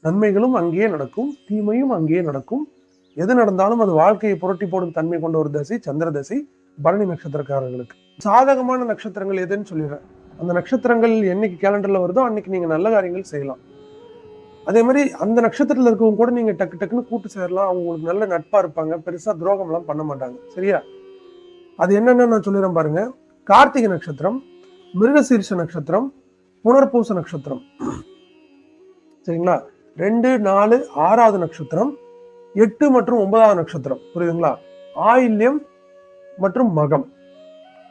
நன்மைகளும் அங்கேயே நடக்கும் தீமையும் அங்கேயே நடக்கும். எது நடந்தாலும் அது வாழ்க்கையை புரட்டி போடும் தன்மை கொண்ட ஒரு தசை சந்திர தசை பரணி நட்சத்திரக்காரர்களுக்கு. சாதகமான நட்சத்திரங்கள் எதுன்னு சொல்லிடுறேன். அந்த நட்சத்திரங்கள் என்னைக்கு கேலண்டர்ல வருதோ அன்னைக்கு நீங்க நல்ல காரியங்கள் செய்யலாம். அதே மாதிரி அந்த நட்சத்திரத்துல இருக்கவங்க கூட நீங்க டக்கு டக்குன்னு கூட்டு சேரலாம். அவங்க உங்களுக்கு நல்ல நட்பா இருப்பாங்க. பெருசா துரோகம் எல்லாம் பண்ண மாட்டாங்க. சரியா? அது என்னென்னு நான் சொல்லிடுறேன் பாருங்க. கார்த்திகை நட்சத்திரம் மிருகசீர்ஷ நட்சத்திரம் புனர்பூச நட்சத்திரம். சரிங்களா? ரெண்டு நாலு ஆறாவது நட்சத்திரம் எட்டு மற்றும் ஒன்பதாவது நட்சத்திரம். புரியுதுங்களா? ஆயில்யம் மற்றும் மகம்.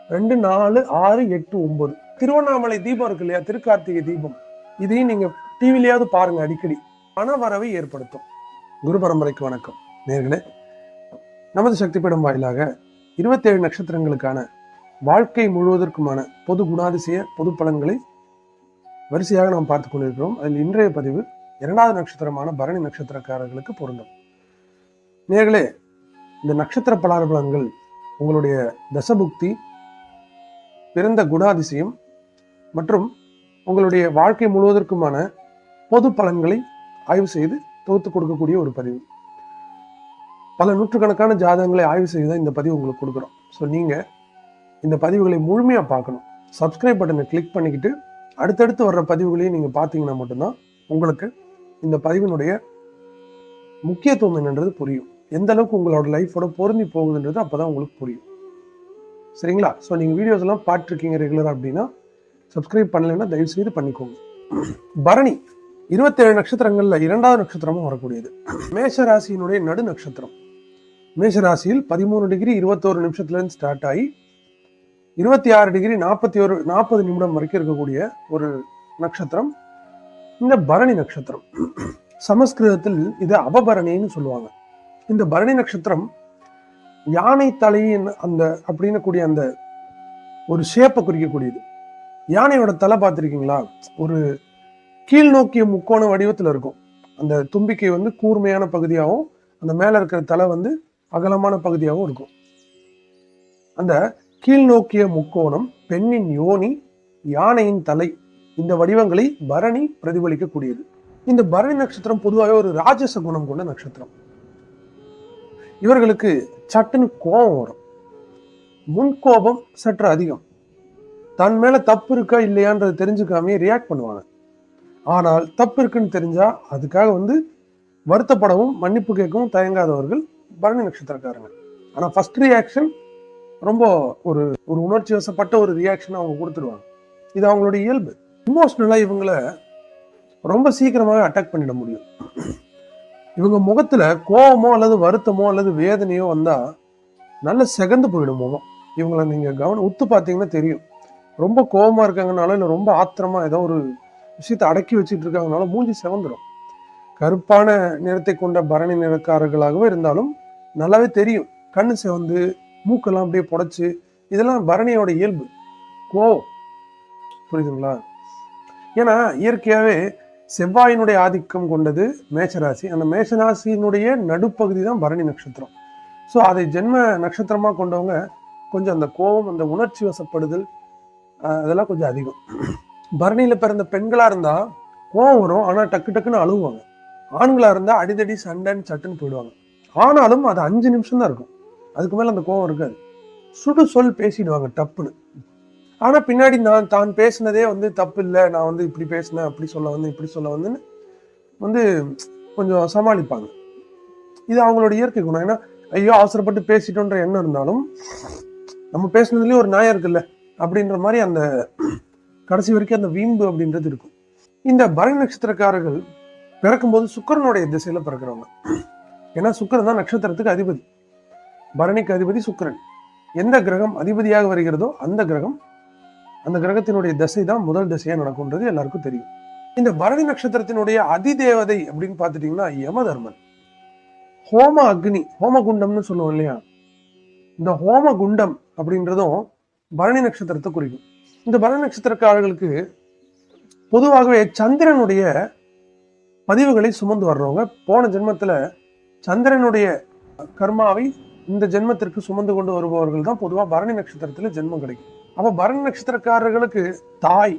ரெண்டு நாலு ஆறு எட்டு ஒன்பது. திருவண்ணாமலை தீபம் இருக்கு இல்லையா? திருக்கார்த்திகை தீபம். இதையும் நீங்க டிவிலையாவது பாருங்க அடிக்கடி. பண வரவை ஏற்படுத்தும். குரு பரம்பரைக்கு வணக்கம். நேர்களே நமது சக்தி பீடம் வாயிலாக இருபத்தேழு நட்சத்திரங்களுக்கான வாழ்க்கை முழுவதற்குமான பொது குணாதிசய பொது பலன்களை வரிசையாக நாம் பார்த்து கொண்டிருக்கிறோம். அதில் இன்றைய பதிவு இரண்டாவது நட்சத்திரமான பரணி நட்சத்திரக்காரர்களுக்கு பொருந்தும். நேர்களே இந்த நட்சத்திர பலான உங்களுடைய தசபுக்தி பிறந்த குணாதிசயம் மற்றும் உங்களுடைய வாழ்க்கை முழுவதற்குமான பொது பலன்களை ஆய்வு செய்து தொகுத்து கொடுக்கக்கூடிய ஒரு பதிவு. பல நூற்றுக்கணக்கான ஜாதகங்களை ஆய்வு செய்து தான் இந்த பதிவு உங்களுக்கு கொடுக்குறோம். ஸோ நீங்கள் இந்த பதிவுகளை முழுமையாக பார்க்கணும். சப்ஸ்கிரைப் பட்டனை கிளிக் பண்ணிக்கிட்டு அடுத்தடுத்து வர்ற பதிவுகளையும் நீங்கள் பார்த்தீங்கன்னா மட்டும்தான் உங்களுக்கு இந்த பதிவினுடைய முக்கியத்துவம் என்னன்றது புரியும். எந்த அளவுக்கு உங்களோட லைஃபோட பொருந்தி போகுதுன்றது அப்போதான் உங்களுக்கு புரியும். சரிங்களா? ஸோ நீங்கள் வீடியோஸ் எல்லாம் பார்த்துருக்கீங்க ரெகுலராக அப்படின்னா சப்ஸ்கிரைப் பண்ணலைன்னா தயவு செய்து பண்ணிக்கோங்க. பரணி இருபத்தேழு நட்சத்திரங்கள்ல இரண்டாவது நட்சத்திரமும் வரக்கூடியது. மேஷ ராசியினுடைய நடு நட்சத்திரம். மேஷ ராசியில் பதிமூணு டிகிரி இருபத்தோரு நிமிஷத்துல இருந்து ஸ்டார்ட் ஆகி இருபத்தி ஆறு டிகிரி நாற்பத்தி ஒரு நாற்பது நிமிடம் வரைக்கும் இருக்கக்கூடிய ஒரு நட்சத்திரம். இந்த பரணி நட்சத்திரம் சமஸ்கிருதத்தில் இது அபபரணின்னு சொல்லுவாங்க. இந்த பரணி நட்சத்திரம் யானை தலையின் அந்த அப்படின்னு கூடிய அந்த ஒரு ஷேப்பை குறிக்கக்கூடியது. யானையோட தலை பார்த்துருக்கீங்களா? ஒரு கீழ் நோக்கிய முக்கோண வடிவத்தில் இருக்கும். அந்த தும்பிக்கை வந்து கூர்மையான பகுதியாகவும் அந்த மேலே இருக்கிற தலை வந்து அகலமான பகுதியாகவும் இருக்கும். அந்த கீழ் நோக்கிய முக்கோணம் பெண்ணின் யோனி யானையின் தலை இந்த வடிவங்களை பரணி பிரதிபலிக்கக்கூடியது. இந்த பரணி நட்சத்திரம் பொதுவாக ஒரு ராஜச குணம் கொண்ட நட்சத்திரம். இவர்களுக்கு சட்டுன்னு கோபம் வரும். முன் கோபம் சற்று அதிகம். தன் மேல தப்பு இருக்கா இல்லையான்றது தெரிஞ்சுக்காமே ரியாக்ட் பண்ணுவாங்க. ஆனால் தப்பு இருக்குன்னு தெரிஞ்சா அதுக்காக வந்து வருத்தப்படவும் மன்னிப்பு கேட்கவும் தயங்காதவர்கள் பரணி நட்சத்திரக்காரங்க. ஆனால் ஃபர்ஸ்ட் ரியாக்ஷன் ரொம்ப ஒரு ஒரு உணர்ச்சி வசப்பட்ட ஒரு ரியாக்ஷன் அவங்க கொடுத்துருவாங்க. இது அவங்களுடைய இயல்பு. இமோஷ்னலாக இவங்கள ரொம்ப சீக்கிரமாக அட்டாக் பண்ணிட முடியும். இவங்க முகத்தில் கோபமோ அல்லது வருத்தமோ அல்லது வேதனையோ வந்தால் நல்ல செகந்து போயிடும் முகம். இவங்கள நீங்கள் கவனம் உத்து பார்த்தீங்கன்னா தெரியும். ரொம்ப கோபமாக இருக்காங்கனால இல்லை ரொம்ப ஆத்திரமா ஏதோ ஒரு விஷயத்தை அடக்கி வச்சுட்டு இருக்காங்கனால மூஞ்சி செவந்துடும் கருப்பான நிறத்தை கொண்ட பரணி நிறக்காரர்களாகவே இருந்தாலும் நல்லாவே தெரியும். கண்ணு செவந்து மூக்கெல்லாம் அப்படியே புடச்சி இதெல்லாம் பரணியோட இயல்பு. கோவம். புரியுதுங்களா? ஏன்னா இயற்கையாகவே செவ்வாயினுடைய ஆதிக்கம் கொண்டது மேஷராசி. அந்த மேஷராசியினுடைய நடுப்பகுதி தான் பரணி நட்சத்திரம். ஸோ அதை ஜென்ம நட்சத்திரமாக கொண்டவங்க கொஞ்சம் அந்த கோபம் அந்த உணர்ச்சி வசப்படுதல் அதெல்லாம் கொஞ்சம் அதிகம். பரணியில் பிறந்த பெண்களாக இருந்தால் கோவம் வரும். ஆனால் டக்கு டக்குன்னு அழுவாங்க ஆண்களாக இருந்தால் அடிதடி சண்டைன்னு சட்டுன்னு போயிடுவாங்க. ஆனாலும் அது அஞ்சு நிமிஷம் தான் இருக்கும். அதுக்கு மேலே அந்த கோவம் இருக்காது. சுடு சொல் பேசிடுவாங்க டப்புன்னு. ஆனால் பின்னாடி நான் தான் பேசினதே வந்து தப்பு இல்லை நான் வந்து இப்படி பேசினேன் அப்படி சொல்ல வந்து இப்படி சொல்ல வந்துன்னு வந்து கொஞ்சம் சமாளிப்பாங்க. இது அவங்களோட இயற்கை குணம். ஏன்னா ஐயோ அவசரப்பட்டு பேசிட்டோன்ற எண்ணம் இருந்தாலும் நம்ம பேசுனதுலேயே ஒரு நியாயம் இருக்குல்ல? அப்படின்ற மாதிரி அந்த கடைசி வரைக்கும் அந்த வீம்பு அப்படின்றது இருக்கும். இந்த பரணி நட்சத்திரக்காரர்கள் பிறக்கும்போது சுக்கரனுடைய திசையில் பிறக்கிறவங்க. ஏன்னா சுக்கரன் தான் நட்சத்திரத்துக்கு அதிபதி. பரணிக்கு அதிபதி சுக்கிரன். எந்த கிரகம் அதிபதியாக வருகிறதோ அந்த கிரகம் அந்த கிரகத்தினுடைய தசை தான் முதல் தசையா நடக்கும்ன்றது எல்லாருக்கும் தெரியும். இந்த பரணி நட்சத்திரத்தினுடைய அதிதேவதை அப்படின்னு பார்த்துட்டீங்கன்னா யமதர்மன். ஹோம அக்னி ஹோமகுண்டம்னு சொல்லுவோம் இல்லையா? இந்த ஹோம குண்டம் அப்படின்றதும் பரணி நட்சத்திரத்தை குறிக்கும். இந்த பரணி நட்சத்திரக்காரர்களுக்கு பொதுவாகவே சந்திரனுடைய பதிவுகளை சுமந்து வர்றவங்க போன ஜென்மத்துல சந்திரனுடைய கர்மாவை இந்த ஜென்மத்திற்கு சுமந்து கொண்டு வருபவர்கள் தான் பொதுவாக பரணி நட்சத்திரத்துல ஜென்மம் கிடைக்கும். அப்போ பரணி நட்சத்திரக்காரர்களுக்கு தாய்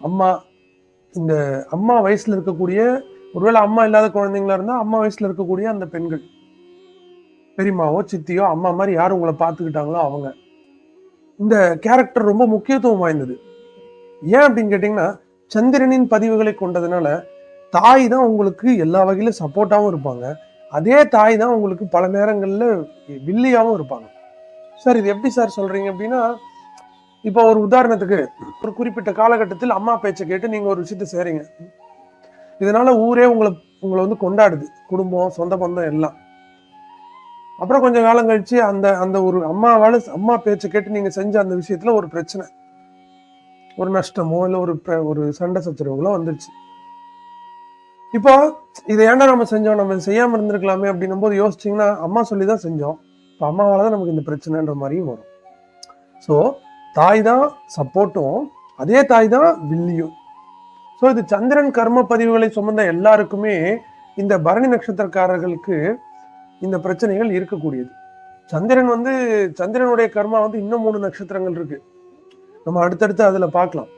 அம்மா இந்த அம்மா வயசுல இருக்கக்கூடிய ஒருவேளை அம்மா இல்லாத குழந்தைங்களா இருந்தா அம்மா வயசுல இருக்கக்கூடிய அந்த பெண்கள் பெரியம்மாவோ சித்தியோ அம்மா மாதிரி யார் உங்களை பார்த்துக்கிட்டாங்களோ அவங்க. இந்த கேரக்டர் ரொம்ப முக்கியத்துவம் வாய்ந்தது. ஏன் அப்படின்னு கேட்டிங்கன்னா சந்திரனின் பதிவுகளை கொண்டதுனால தாய் தான் உங்களுக்கு எல்லா வகையிலும் சப்போர்ட்டாகவும் இருப்பாங்க. அதே தாய் தான் உங்களுக்கு பல நேரங்களில் வில்லியாகவும் இருப்பாங்க. சார் இது எப்படி சார் சொல்கிறீங்க அப்படின்னா இப்போ ஒரு உதாரணத்துக்கு ஒரு குறிப்பிட்ட காலகட்டத்தில் அம்மா பேச்சை கேட்டு நீங்க ஒரு விஷயத்த செய்கிறீங்க இதனால ஊரே உங்களை உங்களை வந்து கொண்டாடுது. குடும்பம் சொந்த பந்தம் எல்லாம். அப்புறம் கொஞ்சம் காலம் கழிச்சு அந்த அந்த ஒரு அம்மாவால அம்மா பேச்சை கேட்டு நீங்க செஞ்ச அந்த விஷயத்துல ஒரு பிரச்சனை. ஒரு நஷ்டமோ இல்ல ஒரு பிர- ஒரு சண்டை சச்சரவுகளோ வந்துருச்சு. இப்போ இதை ஏன்டா நம்ம செஞ்சோம்? நம்ம செய்யாமல் செய்யாம இருந்திருக்கலாமே அப்படின்னும் போது யோசிச்சீங்கன்னா அம்மா சொல்லி தான் செஞ்சோம். இப்போ அம்மாவால தான் நமக்கு இந்த பிரச்சனைன்ற மாதிரியும் வரும். ஸோ தாய் தான் சப்போர்ட்டும் அதே தாய் தான் வில்லியும். ஸோ இது சந்திரன் கர்ம பதிவுகளை சுமந்த எல்லாருக்குமே இந்த பரணி நட்சத்திரக்காரர்களுக்கு இந்த பிரச்சனைகள் இருக்கக்கூடியது. சந்திரன் வந்து சந்திரனுடைய கர்மா வந்து இன்னும் மூணு நட்சத்திரங்கள் இருக்கு. நம்ம அடுத்தடுத்து அதில் பார்க்கலாம்.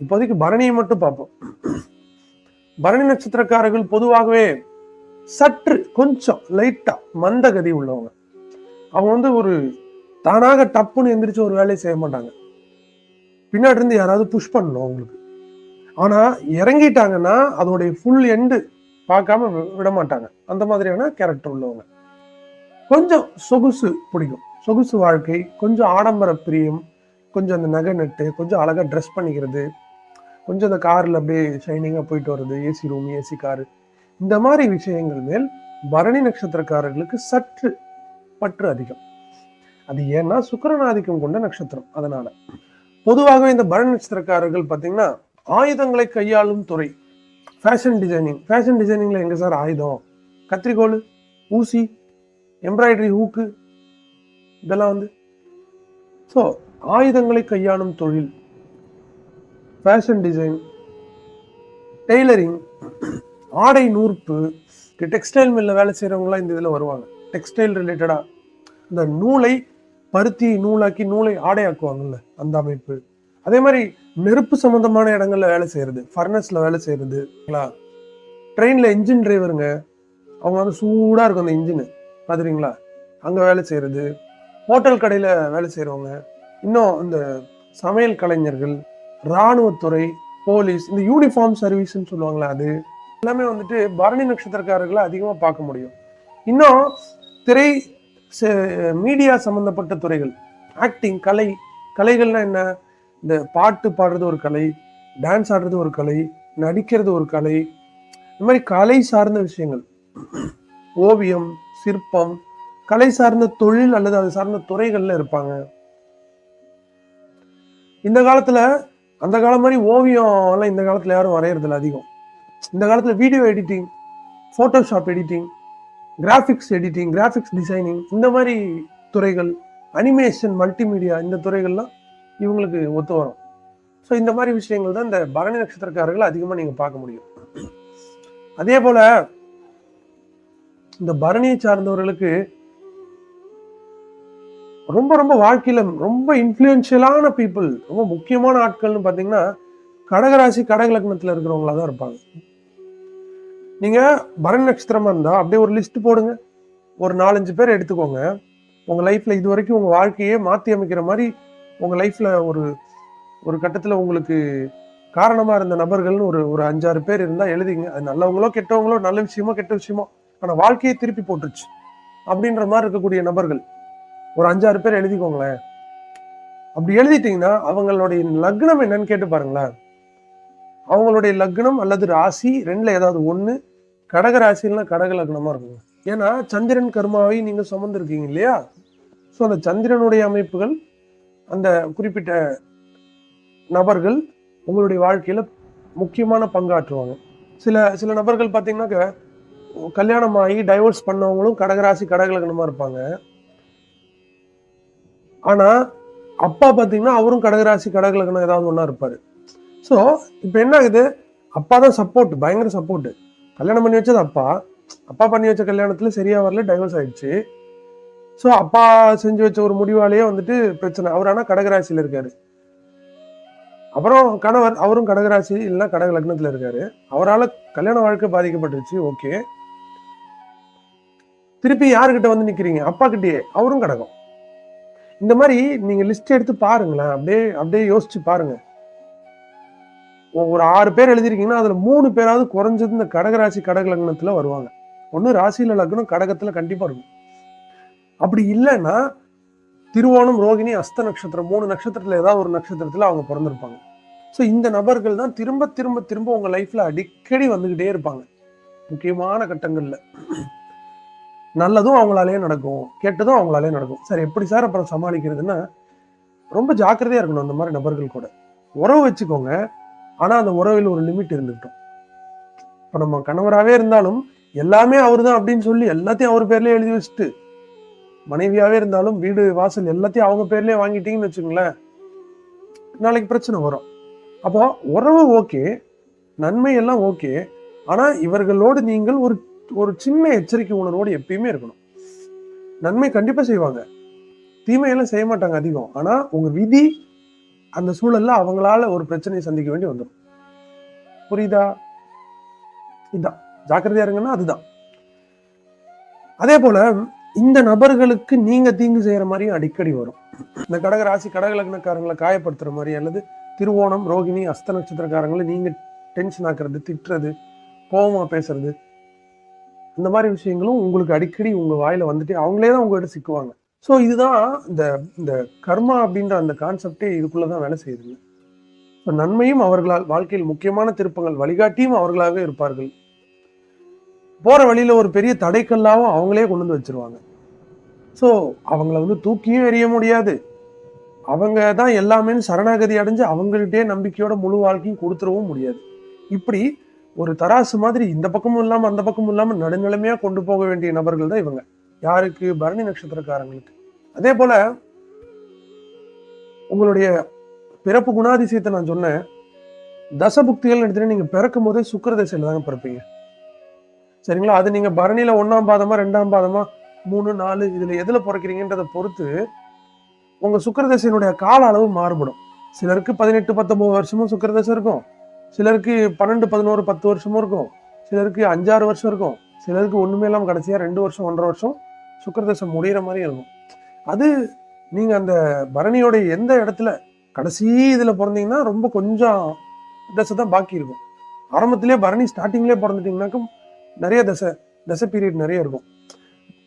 இப்போதைக்கு பரணியை மட்டும் பார்ப்போம். பரணி நட்சத்திரக்காரர்கள் பொதுவாகவே சற்று கொஞ்சம் லைட்டா மந்தகதி உள்ளவங்க. அவங்க வந்து ஒரு தானாக டப்புன்னு எந்திரிச்சு ஒரு வேலையை செய்ய மாட்டாங்க. பின்னாடி இருந்து யாராவது புஷ் பண்ணணும் அவங்களுக்கு. ஆனா இறங்கிட்டாங்கன்னா அதோடைய ஃபுல் எண்டு பார்க்காம வி- விட மாட்டாங்க. அந்த மாதிரியான கேரக்டர் உள்ளவங்க. கொஞ்சம் சொகுசு பிடிக்கும். சொகுசு வாழ்க்கை கொஞ்சம் ஆடம்பர பிரியம் கொஞ்சம் அந்த நகை நட்டு கொஞ்சம் அழகாக ட்ரெஸ் பண்ணிக்கிறது கொஞ்சம் அந்த காரில் அப்படியே ஷைனிங்காக போயிட்டு வர்றது ஏசி ரூம் ஏசி காரு இந்த மாதிரி விஷயங்கள் மேல் பரணி நட்சத்திரக்காரர்களுக்கு சற்று பற்று அதிகம். அது ஏன்னா சுக்கரன் ஆதிக்கம் கொண்ட நட்சத்திரம். அதனால பொதுவாகவே இந்த பரணி நட்சத்திரக்காரர்கள் பார்த்தீங்கன்னா ஆயுதங்களை கையாளும் துறை. ஃபேஷன் டிசைனிங் ஃபேஷன் டிசைனிங்ல எங்க சார் ஆயுதம்? கத்திரிக்கோல் ஊசி எம்ப்ராய்டரி ஹூக்கு இதெல்லாம் வந்து. ஸோ ஆயுதங்களை கையாளும் தொழில். ஃபேஷன் டிசைன் டெய்லரிங் ஆடை நூற்பு. டெக்ஸ்டைல் மில்ல வேலை செய்கிறவங்களாம் இந்த இதில் வருவாங்க. டெக்ஸ்டைல் ரிலேட்டடாக இந்த நூலை பருத்தி நூலாக்கி நூலை ஆடையாக்குவாங்கல்ல அந்த அமைப்பு. அதே மாதிரி நெருப்பு சம்பந்தமான இடங்கள்ல வேலை செய்யறது. ஃபர்னஸ்ல வேலை செய்யறது. ட்ரெயின்ல இன்ஜின் டிரைவருங்க அவங்க வந்து சூடா இருக்கும் அந்த இன்ஜின் பாத்துறீங்களா அங்க வேலை செய்யறது. ஹோட்டல் கடையில வேலை செய்யறவங்க இன்னும் இந்த சமையல் கலைஞர்கள் இராணுவத்துறை போலீஸ் இந்த யூனிஃபார்ம் சர்வீஸ்ன்னு சொல்லுவாங்களா அது எல்லாமே வந்துட்டு பரணி நட்சத்திரக்காரர்களை அதிகமாக பார்க்க முடியும். இன்னும் திரை மீடியா சம்பந்தப்பட்ட துறைகள். ஆக்டிங் கலை கலைகள்னா என்ன? இந்த பாட்டு பாடுறது ஒரு கலை டான்ஸ் ஆடுறது ஒரு கலை நடிக்கிறது ஒரு கலை. இந்த மாதிரி கலை சார்ந்த விஷயங்கள். ஓவியம் சிற்பம் கலை சார்ந்த தொழில் அல்லது அது சார்ந்த துறைகளில் இருப்பாங்க. இந்த காலத்தில் அந்த காலம் மாதிரி ஓவியம் எல்லாம் இந்த காலத்தில் யாரும் வரையறதில்ல அதிகம். இந்த காலத்தில் video editing Photoshop editing graphics editing graphics designing இந்த மாதிரி துறைகள் அனிமேஷன் மல்டிமீடியா இந்த துறைகள்லாம் இவங்களுக்கு ஒத்து வரும். ஸோ இந்த மாதிரி விஷயங்கள் தான் இந்த பரணி நட்சத்திரக்காரர்கள் அதிகமாக நீங்கள் பார்க்க முடியும். அதே போல இந்த பரணியை சார்ந்தவர்களுக்கு ரொம்ப ரொம்ப வாழ்க்கையில ரொம்ப இன்ஃப்ளூயன்ஷியலான பீப்புள் ரொம்ப முக்கியமான ஆட்கள்னு பார்த்தீங்கன்னா கடகராசி கடகலக்னத்தில் இருக்கிறவங்களா தான் இருப்பாங்க. நீங்கள் பரணி நட்சத்திரமாக இருந்தால் அப்படியே ஒரு லிஸ்ட் போடுங்க. ஒரு நாலஞ்சு பேர் எடுத்துக்கோங்க. உங்கள் லைஃப்பில் இது வரைக்கும் உங்கள் வாழ்க்கையே மாற்றி அமைக்கிற மாதிரி உங்கள் லைஃப்பில் ஒரு ஒரு கட்டத்தில் உங்களுக்கு காரணமாக இருந்த நபர்கள்னு ஒரு ஒரு அஞ்சாறு பேர் இருந்தால் எழுதிங்க. அது நல்லவங்களோ கெட்டவங்களோ நல்ல விஷயமோ கெட்ட விஷயமோ ஆனால் வாழ்க்கையை திருப்பி போட்டுருச்சு. அப்படின்ற மாதிரி இருக்கக்கூடிய நபர்கள் ஒரு அஞ்சாறு பேர் எழுதிக்கோங்களேன். அப்படி எழுதிட்டீங்கன்னா அவங்களுடைய லக்னம் என்னன்னு கேட்டு பாருங்களேன். அவங்களுடைய லக்னம் அல்லது ராசி ரெண்டில் ஏதாவது ஒன்று கடக ராசினா கடக லக்னமாக இருக்கும். ஏன்னா சந்திரன் கர்மாவை நீங்கள் சுமந்துருக்கீங்க இல்லையா? ஸோ அந்த சந்திரனுடைய அமைப்புகள் அந்த குறிப்பிட்ட நபர்கள் உங்களுடைய வாழ்க்கையில் முக்கியமான பங்காற்றுவாங்க. சில சில நபர்கள் பார்த்தீங்கன்னாக்க கல்யாணம் ஆகி டைவர்ஸ் பண்ணவங்களும் கடகராசி கடகலகனமாக இருப்பாங்க. ஆனால் அப்பா பார்த்தீங்கன்னா அவரும் கடகராசி கடகலகனம் ஏதாவது ஒன்றா இருப்பார். ஸோ இப்போ என்ன ஆகுது? அப்பா தான் சப்போர்ட் பயங்கர சப்போர்ட்டு கல்யாணம் பண்ணி வச்சது அப்பா. அப்பா பண்ணி வச்ச கல்யாணத்துல சரியா வரல டைவர்ஸ் ஆயிடுச்சு. ஸோ அப்பா செஞ்சு வச்ச ஒரு முடிவாலேயே வந்துட்டு பிரச்சனை. அவர் ஆனால் கடகராசியில் இருக்காரு. அப்புறம் கணவர் அவரும் கடகராசி இல்லைன்னா கடக லக்னத்தில் இருக்காரு. அவரால் கல்யாண வாழ்க்கை பாதிக்கப்பட்டுருச்சு ஓகே திருப்பி யாருக்கிட்ட வந்து நிற்கிறீங்க அப்பா கிட்டேயே. அவரும் கடகம். இந்த மாதிரி நீங்கள் லிஸ்ட் எடுத்து பாருங்களேன். அப்படியே அப்படியே யோசிச்சு பாருங்கள் ஒரு ஆறு பேர் எழுதிருக்கீங்கன்னா அதில் மூணு பேராவது குறைஞ்சது இந்த கடகராசி கடக லக்னத்தில் வருவாங்க. ஒன்று ராசியில் லக்னம் கடகத்தில் கண்டிப்பாக இருக்கும். அப்படி இல்லைன்னா திருவோணம் ரோகிணி அஸ்த நட்சத்திரம் மூணு நட்சத்திரத்தில் ஏதாவது ஒரு நட்சத்திரத்தில் அவங்க பிறந்திருப்பாங்க. ஸோ இந்த நபர்கள் தான் திரும்ப திரும்ப திரும்ப உங்கள் லைஃப்பில் அடிக்கடி வந்துக்கிட்டே இருப்பாங்க. முக்கியமான கட்டங்களில். நல்லதும் அவங்களாலேயே நடக்கும் கெட்டதும் அவங்களாலே நடக்கும். சார் எப்படி சார் அப்புறம் சமாளிக்கிறதுன்னா ரொம்ப ஜாக்கிரதையாக இருக்கணும் அந்த மாதிரி நபர்கள் கூட. உறவு வச்சுக்கோங்க. ஆனால் அந்த உறவில் ஒரு லிமிட் இருந்துக்கிட்டோம் இப்போ நம்ம கணவராகவே இருந்தாலும் எல்லாமே அவர் தான் அப்படின்னு சொல்லி எல்லாத்தையும் அவர் பேர்லேயே எழுதி வச்சுட்டு மனைவியாகவே இருந்தாலும் வீடு வாசல் எல்லாத்தையும் அவங்க பேர்லேயே வாங்கிட்டீங்கன்னு வச்சுங்களேன் நாளைக்கு பிரச்சனை வரும். அப்போ உறவு ஓகே நன்மை எல்லாம் ஓகே ஆனால் இவர்களோடு நீங்கள் ஒரு ஒரு சின்ன எச்சரிக்கை உணர்வோடு எப்பயுமே இருக்கணும். நன்மை கண்டிப்பாக செய்வாங்க. தீமையெல்லாம் செய்ய மாட்டாங்க அதிகம். ஆனால் உங்கள் விதி அந்த சூழல்ல அவங்களால ஒரு பிரச்சனையை சந்திக்க வேண்டி வந்துடும் புரியுதா? இதுதான் ஜாக்கிரதையா இருங்கன்னா அதுதான். அதே போல இந்த நபர்களுக்கு நீங்க தீங்கு செய்யற மாதிரியும் அடிக்கடி வரும். இந்த கடக ராசி கடக லக்னக்காரங்களை காயப்படுத்துற மாதிரி அல்லது திருவோணம் ரோகிணி அஸ்த நட்சத்திரக்காரங்களை நீங்க டென்ஷன் ஆக்குறது திட்டுறது கோபமா பேசுறது இந்த மாதிரி விஷயங்களும் உங்களுக்கு அடிக்கடி உங்க வாயில வந்துட்டு அவங்களே தான் உங்ககிட்ட சிக்குவாங்க. ஸோ இதுதான் இந்த இந்த கர்மா அப்படின்ற அந்த கான்செப்டே இதுக்குள்ளதான் வேலை செய்யுதுங்க. ஸோ நன்மையும் அவர்களால் வாழ்க்கையில் முக்கியமான திருப்பங்கள் வழிகாட்டியும் அவர்களாகவே இருப்பார்கள். போகிற வழியில் ஒரு பெரிய தடைக்கல்லாவும் அவங்களே கொண்டு வந்து வச்சிருவாங்க. ஸோ அவங்கள வந்து தூக்கியும் எறிய முடியாது. அவங்க தான் எல்லாமே சரணாகதி அடைஞ்சு அவங்கள்ட்டே நம்பிக்கையோட முழு வாழ்க்கையும் கொடுத்துடவும் முடியாது. இப்படி ஒரு தராசு மாதிரி இந்த பக்கமும் இல்லாமல் அந்த பக்கமும் இல்லாமல் நடுநிலைமையாக கொண்டு போக வேண்டிய நபர்கள் தான் இவங்க. யாருக்கு? பரணி நட்சத்திரக்காரங்களுக்கு. அதே போல உங்களுடைய பிறப்பு குணாதிசயத்தை நான் சொன்னேன். தசபுக்திகள் எடுத்துட்டு நீங்க பிறக்கும் போதே சுக்கர தசையில தாங்க பிறப்பீங்க. சரிங்களா? அது நீங்க பரணியில ஒன்னாம் பாதமா ரெண்டாம் பாதமா மூணு நாலு இதுல எதுல பிறக்கிறீங்கன்றதை பொறுத்து உங்க சுக்கிரதசையினுடைய கால அளவு மாறுபடும். சிலருக்கு பதினெட்டு பத்தொன்பது வருஷமும் சுக்கிரதசை இருக்கும். சிலருக்கு பன்னெண்டு பதினோரு பத்து வருஷமும் இருக்கும். சிலருக்கு அஞ்சாறு வருஷம் இருக்கும். சிலருக்கு ஒண்ணுமே இல்லாமல் கடைசியா ரெண்டு வருஷம் ஒன்றரை வருஷம் சுக்கிரதசை முடிகிற மாதிரி இருக்கும். அது நீங்கள் அந்த பரணியோட எந்த இடத்துல கடைசி இதில் பிறந்தீங்கன்னா ரொம்ப கொஞ்சம் தசை தான் பாக்கி இருக்கும். ஆரம்பத்திலே பரணி ஸ்டார்டிங்லேயே பிறந்துட்டிங்கனாக்கும் நிறைய தசை தசை பீரியட் நிறைய இருக்கும்.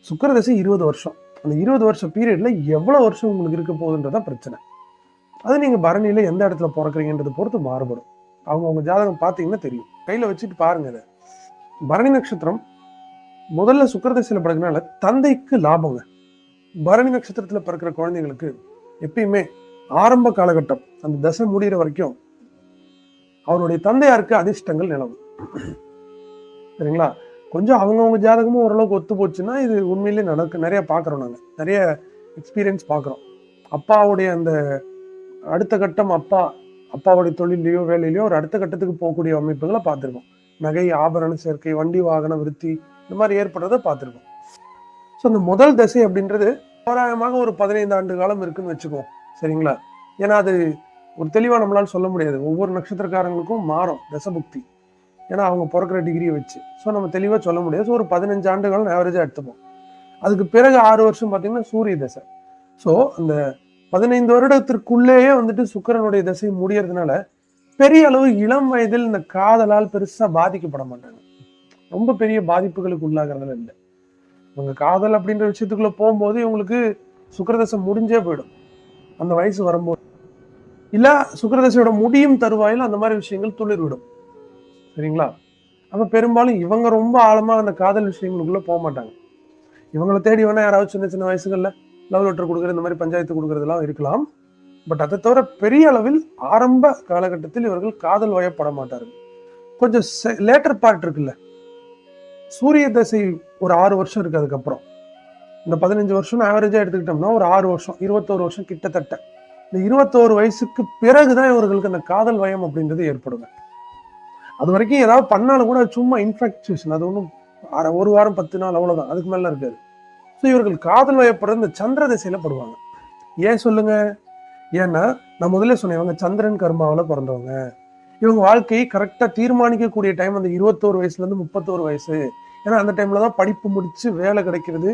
சுக்கிர தசை இருபது வருஷம். அந்த இருபது வருஷம் பீரியடில் எவ்வளோ வருஷம் உங்களுக்கு இருக்க போகுதுன்றதான் பிரச்சனை. அது நீங்கள் பரணியில் எந்த இடத்துல பிறக்குறீங்கன்றதை பொறுத்து மாறுபடும். அவங்க உங்கள் ஜாதகம் பார்த்தீங்கன்னா தெரியும். கையில் வச்சுட்டு பாருங்க அதை பரணி நட்சத்திரம் முதல்ல சுக்கரதசையில் பிறகுனால தந்தைக்கு லாபங்க. பரணி நட்சத்திரத்தில் பிறக்கிற குழந்தைங்களுக்கு எப்பயுமே ஆரம்ப காலகட்டம் அந்த தசை முடிகிற வரைக்கும் அவருடைய தந்தையாருக்கு அதிர்ஷ்டங்கள் நிலவும். சரிங்களா? கொஞ்சம் அவங்கவுங்க ஜாதகமும் ஓரளவுக்கு ஒத்து போச்சுன்னா இது உண்மையிலேயே நடக்கு நிறைய பார்க்குறோம் நாங்கள் நிறைய எக்ஸ்பீரியன்ஸ் பார்க்குறோம். அப்பாவுடைய அந்த அடுத்த கட்டம் அப்பா அப்பாவுடைய தொழிலையோ வேலையிலையோ ஒரு அடுத்த கட்டத்துக்கு போகக்கூடிய அமைப்புகளை பார்த்துருக்கோம் நகை ஆபரண சேர்க்கை வண்டி வாகன விருத்தி இந்த மாதிரி ஏற்படுறதை பார்த்துருக்கோம். ஸோ அந்த முதல் தசை அப்படின்றது தோராயமாக ஒரு பதினைந்து ஆண்டு காலம் இருக்குன்னு வச்சுக்குவோம். சரிங்களா? ஏன்னா அது ஒரு தெளிவாக நம்மளால் சொல்ல முடியாது. ஒவ்வொரு நட்சத்திரக்காரங்களுக்கும் மாறும் தசபுக்தி. ஏன்னா அவங்க பிறக்கிற டிகிரியை வச்சு. ஸோ நம்ம தெளிவாக சொல்ல முடியாது. ஸோ ஒரு பதினஞ்சு ஆண்டு காலம் ஆவரேஜாக எடுத்துப்போம். அதுக்கு பிறகு ஆறு வருஷம் பார்த்தீங்கன்னா சூரிய தசை. ஸோ அந்த பதினைந்து வருடத்திற்குள்ளேயே வந்துட்டு சுக்கிரனுடைய தசை முடியறதுனால பெரிய அளவு இளம் வயதில் இந்த காதலால் பெருசாக பாதிக்கப்பட மாட்டாங்க. ரொம்ப பெரிய பாதிப்புகளுக்கு உள்ளாகிறதுல இல்லை. இவங்க காதல் அப்படின்ற விஷயத்துக்குள்ள போகும்போது இவங்களுக்கு சுக்கரதசம் முடிஞ்சே போயிடும். அந்த வயசு வரும்போது. இல்ல சுக்கரதசையோட முடியும் தருவாயில் அந்த மாதிரி விஷயங்கள் துளிர் விடும் சரிங்களா? அப்ப பெரும்பாலும் இவங்க ரொம்ப ஆழமா அந்த காதல் விஷயங்களுக்குள்ள போக மாட்டாங்க. இவங்களை தேடி வேணா யாராவது சின்ன சின்ன வயசுகள்ல லவ் லெட்டர் கொடுக்குற இந்த மாதிரி பஞ்சாயத்து கொடுக்கறதெல்லாம் இருக்கலாம். பட் அதை தவிர பெரிய அளவில் ஆரம்ப காலகட்டத்தில் இவர்கள் காதல் வயப்பட மாட்டார்கள். கொஞ்சம் லேட்டர் பார்ட் இருக்குல்ல. சூரிய தசை ஒரு ஆறு வருஷம் இருக்குது அதுக்கப்புறம். இந்த பதினஞ்சு வருஷம் ஆவரேஜாக எடுத்துக்கிட்டோம்னா ஒரு ஆறு வருஷம் இருபத்தோரு வருஷம் கிட்டத்தட்ட. இந்த இருபத்தோரு வயசுக்கு பிறகு தான் இவர்களுக்கு அந்த காதல் வயம் அப்படின்றது ஏற்படுங்க அது வரைக்கும் ஏதாவது பண்ணாலும் கூட சும்மா இன்ஃபெக்சுவேஷன் அது ஒன்றும் ஒரு வாரம் பத்து நாள் அவ்வளோதான் அதுக்கு மேலே இருக்காது. ஸோ இவர்கள் காதல் வயப்படுற இந்த சந்திர திசையில் படுவாங்க. ஏன் சொல்லுங்க? ஏன்னா நான் முதல்ல சொன்னேன் இவங்க சந்திரன் கர்மாவில் பிறந்தவங்க. இவங்க வாழ்க்கையை கரெக்டாக தீர்மானிக்கக்கூடிய டைம் அந்த இருபத்தோரு வயசுலேருந்து முப்பத்தோரு வயசு. ஏன்னா அந்த டைமில் தான் படிப்பு முடித்து வேலை கிடைக்கிறது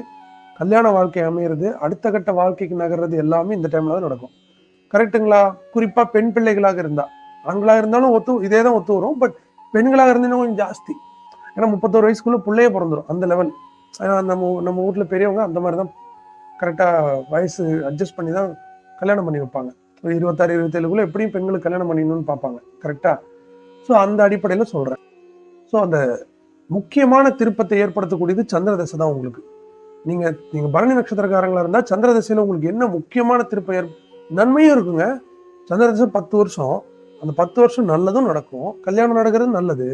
கல்யாண வாழ்க்கை அமையிறது அடுத்த கட்ட வாழ்க்கைக்கு நகர்றது எல்லாமே இந்த டைமில் தான் நடக்கும். கரெக்ட்டுங்களா குறிப்பாக பெண் பிள்ளைகளாக இருந்தால் ஆண்களாக இருந்தாலும் ஒத்து இதே தான் ஒத்து வரும். பட் பெண்களாக இருந்தீங்கன்னா கொஞ்சம் ஜாஸ்தி. ஏன்னா முப்பத்தோரு வயசுக்குள்ளே பிள்ளையே பிறந்துரும் அந்த லெவல் நம்ம நம்ம வீட்டில் பெரியவங்க அந்த மாதிரி தான் கரெக்டாக வயசு அட்ஜஸ்ட் பண்ணி தான் கல்யாணம் பண்ணி வைப்பாங்க. ஒரு இருபத்தாறு இருபத்தேழுக்குள்ளே எப்படியும் பெண்களுக்கு கல்யாணம் பண்ணிடணும்னு பார்ப்பாங்க. கரெக்டாக ஸோ அந்த அடிப்படையில் சொல்கிறேன் ஸோ அந்த முக்கியமான திருப்பத்தை ஏற்படுத்தக்கூடியது சந்திர தசை தான் உங்களுக்கு. நீங்க நீங்க பரணி நட்சத்திரக்காரங்களா இருந்தா சந்திர தசையில உங்களுக்கு என்ன முக்கியமான திருப்பம் ஏற் நன்மையும் இருக்குங்க. சந்திர தசை பத்து வருஷம். அந்த பத்து வருஷம் நல்லதும் நடக்கும். கல்யாணம் நடக்கிறது நல்லது.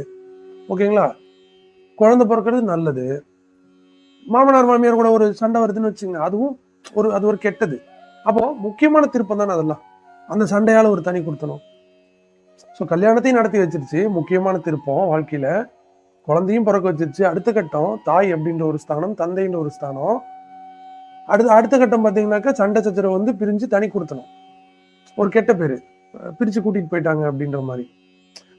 ஓகேங்களா? குழந்தை பிறக்கிறது நல்லது. மாமனார் மாமியார் கூட ஒரு சண்டை வருதுன்னு வச்சுங்க அதுவும் ஒரு அது ஒரு கெட்டது. அப்போ முக்கியமான திருப்பம் தானே அதெல்லாம். அந்த சண்டையால ஒரு தனி கொடுத்தணும். ஸோ கல்யாணத்தையும் நடத்தி வச்சிருச்சு. முக்கியமான திருப்பம் வாழ்க்கையில. குழந்தையும் பிறக்க வச்சிருச்சு. அடுத்த கட்டம் தாய் அப்படின்ற ஒரு ஸ்தானம் தந்தைன்ற ஒரு ஸ்தானம். அடுத்த அடுத்த கட்டம் பார்த்தீங்கன்னாக்கா சண்டை சச்சரவு வந்து பிரிஞ்சு தனி கொடுத்தணும். ஒரு கெட்ட பேர். பிரித்து கூட்டிகிட்டு போயிட்டாங்க அப்படின்ற மாதிரி.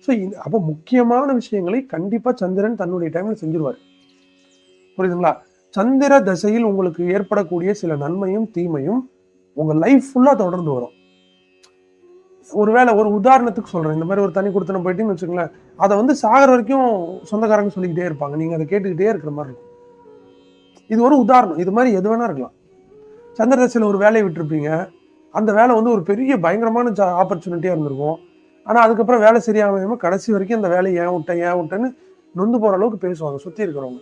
ஸோ அப்போ முக்கியமான விஷயங்களை கண்டிப்பாக சந்திரன் தன்னுடைய டைமில் செஞ்சிருவார். புரியுதுங்களா? சந்திர தசையில் உங்களுக்கு ஏற்படக்கூடிய சில நன்மையும் தீமையும் உங்கள் லைஃப் ஃபுல்லாக தொடர்ந்து வரும். ஒருவேளை ஒரு உதாரணத்துக்கு சொல்றேன். இந்த மாதிரி ஒரு தனி கொடுத்தனம் போயிட்டுன்னு வச்சுக்கோங்களேன். அதை வந்து சாகர வரைக்கும் சொந்தக்காரங்க சொல்லிக்கிட்டே இருப்பாங்க. நீங்க அதை கேட்டுக்கிட்டே இருக்கிற மாதிரி இருக்கும். இது ஒரு உதாரணம். இது மாதிரி எது வேணா இருக்கலாம். சந்திரதசையில் ஒரு வேலையை விட்டுருப்பீங்க. அந்த வேலை வந்து ஒரு பெரிய பயங்கரமான ஜா ஆப்பர்ச்சுனிட்டியாக இருந்திருக்கும். ஆனால் அதுக்கப்புறம் வேலை சரியாகாமல் கடைசி வரைக்கும் அந்த வேலையை ஏன் விட்டேன் ஏன் விட்டேன்னு நொந்து போகிற அளவுக்கு பேசுவாங்க சுற்றி இருக்கிறவங்க.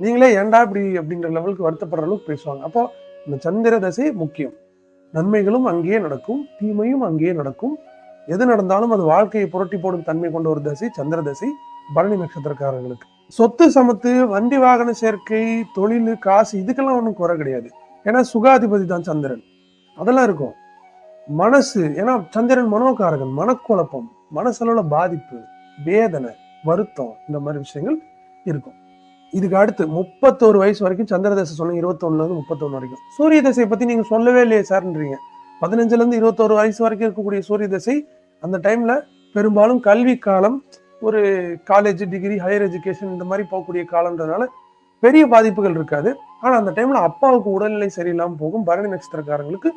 நீங்களே ஏன்டா இப்படி அப்படின்ற லெவலுக்கு வருத்தப்படுற அளவுக்கு பேசுவாங்க. அப்போ இந்த சந்திர தசை முக்கியம். நன்மைகளும் அங்கேயே நடக்கும் தீமையும் அங்கேயே நடக்கும். எது நடந்தாலும் அது வாழ்க்கையை புரட்டி போடும் தன்மை கொண்ட ஒரு தசை சந்திர தசை பரணி நட்சத்திரக்காரர்களுக்கு. சொத்து சமத்து வண்டி வாகன சேர்க்கை தொழில் காசு இதுக்கெல்லாம் ஒன்றும் குறை கிடையாது. ஏன்னா சுகாதிபதி தான் சந்திரன். அதெல்லாம் இருக்கும். மனசு ஏன்னா சந்திரன் மனோகாரகன் மனக்குழப்பம் மனசளவில் பாதிப்பு வேதனை வருத்தம் இந்த மாதிரி விஷயங்கள் இருக்கும். இதுக்கு அடுத்து முப்பத்தோரு வயசு வரைக்கும் சந்திர தசை சொன்னீங்க இருபத்தொன்னுலேருந்து முப்பத்தொன்று வரைக்கும். சூரிய தசையை பற்றி நீங்கள் சொல்லவே இல்லையே சார்ன்றீங்க. பதினஞ்சுலேருந்து இருபத்தோரு வயசு வரைக்கும் இருக்கக்கூடிய சூரிய தசை அந்த டைமில் பெரும்பாலும் கல்வி காலம் ஒரு காலேஜ் டிகிரி ஹையர் எஜுகேஷன் இந்த மாதிரி போகக்கூடிய காலம்ன்றதுனால பெரிய பாதிப்புகள் இருக்காது. ஆனால் அந்த டைமில் அப்பாவுக்கு உடல்நிலை சரியில்லாமல் போகும். பரணி நட்சத்திரக்காரங்களுக்கு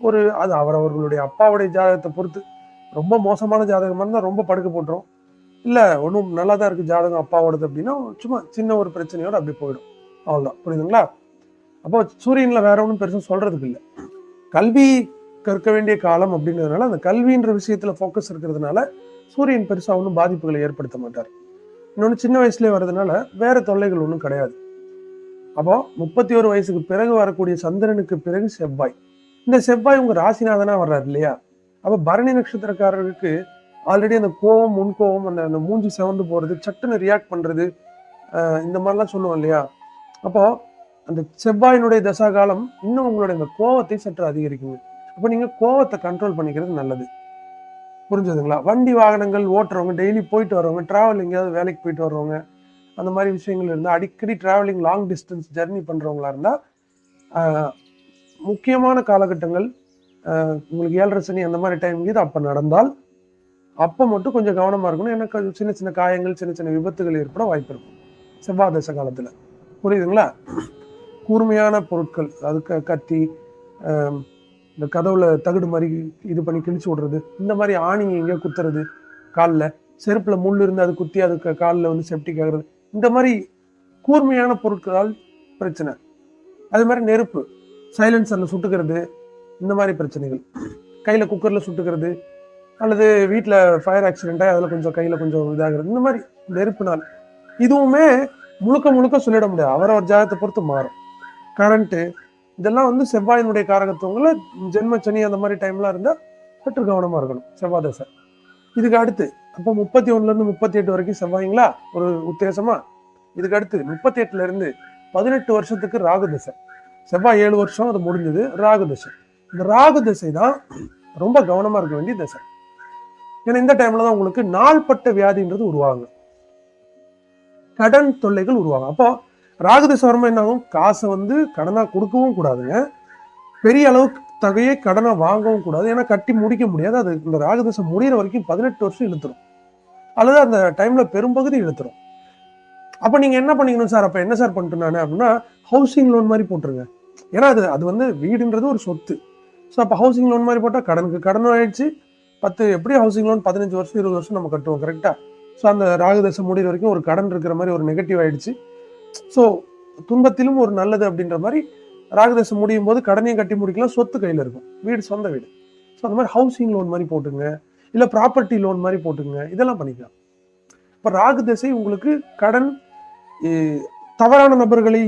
ஒரு அது அவரவர்களுடைய அப்பாவுடைய ஜாதகத்தை பொறுத்து ரொம்ப மோசமான ஜாதகமாக இருந்தால் ரொம்ப படுக்க போட்டுரும். இல்லை ஒன்றும் நல்லா தான் இருக்குது ஜாதகம் அப்பாவோடது அப்படின்னா சும்மா சின்ன ஒரு பிரச்சனையோடு அப்படி போயிடும். அவ்வளோதான் புரியுதுங்களா? அப்போ சூரியனில் வேற ஒன்றும் பெருசா சொல்கிறதுக்கு இல்லை. கல்வி கற்க வேண்டிய காலம் அப்படிங்கிறதுனால அந்த கல்வின்ற விஷயத்தில் ஃபோக்கஸ் இருக்கிறதுனால சூரியன் பெருசாக ஒன்றும் பாதிப்புகளை ஏற்படுத்த மாட்டார். இன்னொன்று சின்ன வயசுலேயே வர்றதுனால வேறு தொல்லைகள் ஒன்றும் கிடையாது. அப்போ முப்பத்தி ஒரு வயசுக்கு பிறகு வரக்கூடிய சந்திரனுக்கு பிறகு செவ்வாய். இந்த செவ்வாய் உங்கள் ராசிநாதனாக வர்றாரு இல்லையா? அப்போ பரணி நட்சத்திரக்காரருக்கு ஆல்ரெடி அந்த கோவம் முன்கோவம் அந்த அந்த மூஞ்சி செவந்து போகிறது சட்டுன்னு ரியாக்ட் பண்ணுறது இந்த மாதிரிலாம் சொல்லுவோம் இல்லையா? அப்போது அந்த செவ்வாயினுடைய தசா காலம் இன்னும் உங்களுடைய அந்த கோவத்தை சற்று அதிகரிக்குங்க. அப்போ நீங்கள் கோவத்தை கண்ட்ரோல் பண்ணிக்கிறது நல்லது. புரிஞ்சதுங்களா? வண்டி வாகனங்கள் ஓட்டுறவங்க டெய்லி போயிட்டு வரவங்க ட்ராவல் எங்கேயாவது வேலைக்கு போயிட்டு வர்றவங்க அந்த மாதிரி விஷயங்கள் இருந்தால் அடிக்கடி ட்ராவலிங் லாங் டிஸ்டன்ஸ் ஜெர்னி பண்ணுறவங்களா இருந்தால் முக்கியமான காலகட்டங்கள் உங்களுக்கு ஏழரை சனி அந்த மாதிரி டைம் இது அப்போ நடந்தால் அப்போ மட்டும் கொஞ்சம் கவனமாக இருக்கணும். எனக்கு அது சின்ன சின்ன காயங்கள் சின்ன சின்ன விபத்துகள் ஏற்பட வாய்ப்பு இருக்கும். செவ்வாய் தசை காலத்தில். புரியுதுங்களா? கூர்மையான பொருட்கள் அது க கத்தி இந்த கதவுல தகுடு மாதிரி இது பண்ணி கிழிச்சு விடுறது இந்த மாதிரி ஆணி எங்கேயோ குத்துறது காலில். செருப்பில் முள் இருந்து அது குத்தி அது காலில் வந்து செப்டிக் ஆகுறது இந்த மாதிரி கூர்மையான பொருட்களால் பிரச்சனை. அது மாதிரி நெருப்பு சைலன்சரில் சுட்டுக்கிறது இந்த மாதிரி பிரச்சனைகள். கையில் குக்கரில் சுட்டுக்கிறது அல்லது வீட்டில் ஃபயர் ஆக்சிடெண்ட்டாக அதில் கொஞ்சம் கையில் கொஞ்சம் இதாகிறது. இந்த மாதிரி நெருப்புனால். இதுவுமே முழுக்க முழுக்க சொல்லிட முடியாது. அவரவர் ஜாதகத்தை பொறுத்து மாறும். கரண்ட்டு இதெல்லாம் வந்து செவ்வாயினுடைய காரகத்துவங்கள ஜென்ம சனி அந்த மாதிரி டைம்லாம் இருந்தால் சற்று கவனமாக இருக்கணும். செவ்வாய் தசை இதுக்கு அடுத்து அப்போ முப்பத்தி ஒன்றுலேருந்து முப்பத்தி எட்டு வரைக்கும் செவ்வாய்ங்களா? ஒரு உத்தேசமாக இதுக்கு அடுத்து முப்பத்தி எட்டுலேருந்து பதினெட்டு வருஷத்துக்கு ராகு தசை. செவ்வாய் ஏழு வருஷம் அது முடிஞ்சது. ராகு தசை. இந்த ராகு தசை தான் ரொம்ப கவனமாக இருக்க வேண்டிய தசை. ஏன்னா இந்த டைம்ல தான் உங்களுக்கு நாள்பட்ட வியாதின்றது உருவாங்க கடன் தொல்லைகள் உருவாகும். அப்போ ராகு தசை என்ன ஆகும் காசை வந்து கடனா கொடுக்கவும் கூடாதுங்க. பெரிய அளவுக்கு தொகையை கடனை வாங்கவும் கூடாது. ஏன்னா கட்டி முடிக்க முடியாது. அது இந்த ராகதசை முடிகிற வரைக்கும் பதினெட்டு வருஷம் இழுத்துரும். அல்லது அந்த டைம்ல பெரும்பகுதி இழுத்துரும். அப்ப நீங்க என்ன பண்ணிக்கணும் சார்? அப்ப என்ன சார் பண்ணிட்டு நான் அப்படின்னா ஹவுசிங் லோன் மாதிரி போட்டுருங்க. ஏன்னா அது அது வந்து வீடுன்றது ஒரு சொத்து. ஸோ அப்போ ஹவுசிங் லோன் மாதிரி போட்டால் கடனுக்கு கடனும் ஆயிடுச்சு. பத்து எப்படி ஹவுசிங் லோன் பதினஞ்சு வருஷம் இருபது வருஷம் நம்ம கட்டுவோம் கரெக்டாக ஸோ அந்த ராகுதசை முடிகிற வரைக்கும் ஒரு கடன் இருக்கிற மாதிரி ஒரு நெகட்டிவ் ஆயிடுச்சு. ஸோ துன்பத்திலும் ஒரு நல்லது அப்படின்ற மாதிரி ராகுதசை முடியும் போது கடனையும் கட்டி முடிக்கலாம் சொத்து கையில் இருக்கும். வீடு சொந்த வீடு. ஸோ அந்த மாதிரி ஹவுசிங் லோன் மாதிரி போட்டுங்க இல்லை ப்ராப்பர்ட்டி லோன் மாதிரி போட்டுங்க இதெல்லாம் பண்ணிக்கலாம். இப்போ ராகு திசை உங்களுக்கு கடன் தவறான நபர்களை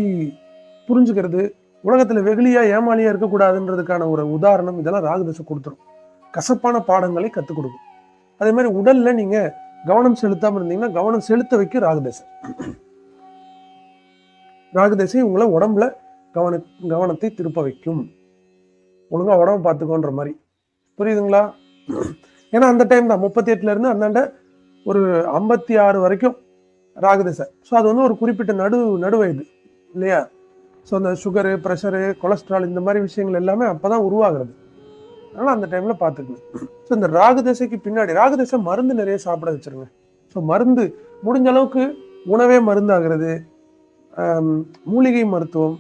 புரிஞ்சுக்கிறது உலகத்தில் வெகுளியாக ஏமாளியாக இருக்கக்கூடாதுன்றதுக்கான ஒரு உதாரணம் இதெல்லாம் ராகு தசை கொடுத்துரும். கசப்பான பாடங்களை கற்றுக் கொடுக்கும். அதே மாதிரி உடல்ல நீங்க கவனம் செலுத்தாம இருந்தீங்கன்னா கவனம் செலுத்த வைக்கும் ராகுதசை ராகுதசை உங்களை உடம்புல கவன கவனத்தை திருப்ப வைக்கும். ஒழுங்கா உடம்ப பார்த்துக்கோன்ற மாதிரி. புரியுதுங்களா? ஏன்னா அந்த டைம் தான். முப்பத்தி எட்டுல இருந்து அந்தாண்ட ஒரு ஐம்பத்தி ஆறு வரைக்கும் ராகுதசை ஸோ அது வந்து ஒரு குறிப்பிட்ட நடு நடுவயது இல்லையா? ஸோ அந்த சுகரு ப்ரெஷரு கொலஸ்ட்ரால் இந்த மாதிரி விஷயங்கள் எல்லாமே அப்போ தான் உருவாகிறது. அதனால் அந்த டைமில் பார்த்துக்கணும் ஸோ இந்த ராகு தசைக்கு பின்னாடி ராகு தசை மருந்து நிறைய சாப்பிட வச்சுருங்க. ஸோ மருந்து முடிஞ்ச அளவுக்கு உணவே மருந்தாகிறது. மூலிகை மருத்துவம்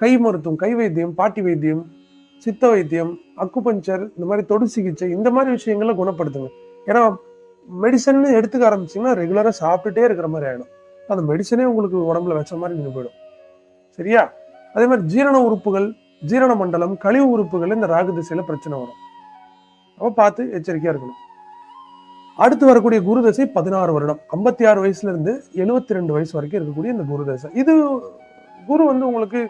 கை மருத்துவம் கை வைத்தியம் பாட்டி வைத்தியம் சித்த வைத்தியம் அக்குபஞ்சர் இந்த மாதிரி தொடு சிகிச்சை இந்த மாதிரி விஷயங்களை குணப்படுத்துங்க. ஏன்னா மெடிசன் எடுத்துக்க ஆரம்பிச்சிங்கன்னா ரெகுலராக சாப்பிட்டுட்டே இருக்கிற மாதிரி ஆகிடும் அந்த மெடிசனே உங்களுக்கு உடம்புல வச்ச மாதிரி நின்று போயிடும். சரியா? அதே மாதிரி ஜீரண உறுப்புகள் ஜீரண மண்டலம் கழிவு உறுப்புகள் இந்த ராகு திசையில பிரச்சனை வரும். அப்ப பார்த்து எச்சரிக்கையா இருக்கணும். அடுத்து வரக்கூடிய குரு தசை பதினாறு வருடம். ஐம்பத்தி ஆறு வயசுல இருந்து எழுபத்தி ரெண்டு வயசு வரைக்கும் இருக்கக்கூடிய இந்த குரு தசை. இது குரு வந்து உங்களுக்கு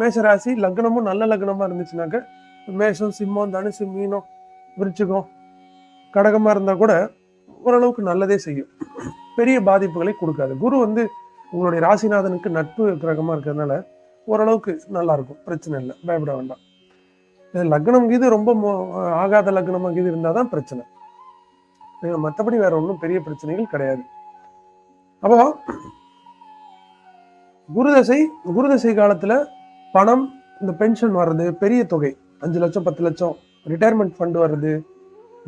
மேஷராசி லக்னமும் நல்ல லக்னமா இருந்துச்சுனாக்க மேஷம் சிம்மம் தனுசு மீனம் விருச்சிகம் கடகமா இருந்தா கூட ஓரளவுக்கு நல்லதே செய்யும். பெரிய பாதிப்புகளை கொடுக்காது. குரு வந்து உங்களுடைய ராசிநாதனுக்கு நட்பு கிரகமா இருக்கிறதுனால ஓரளவுக்கு நல்லாயிருக்கும். பிரச்சனை இல்லை. பயப்பட வேண்டாம். இது லக்னம் கீது ரொம்ப மோ- ஆகாத லக்னமாக கீது இருந்தால் தான் பிரச்சனை. மற்றபடி வேற ஒன்றும் பெரிய பிரச்சனைகள் கிடையாது. அப்போ குருதசை குருதசை காலத்தில் பணம் இந்த பென்ஷன் வர்றது பெரிய தொகை. அஞ்சு லட்சம் பத்து லட்சம். ரிட்டையர்மெண்ட் ஃபண்ட் வர்றது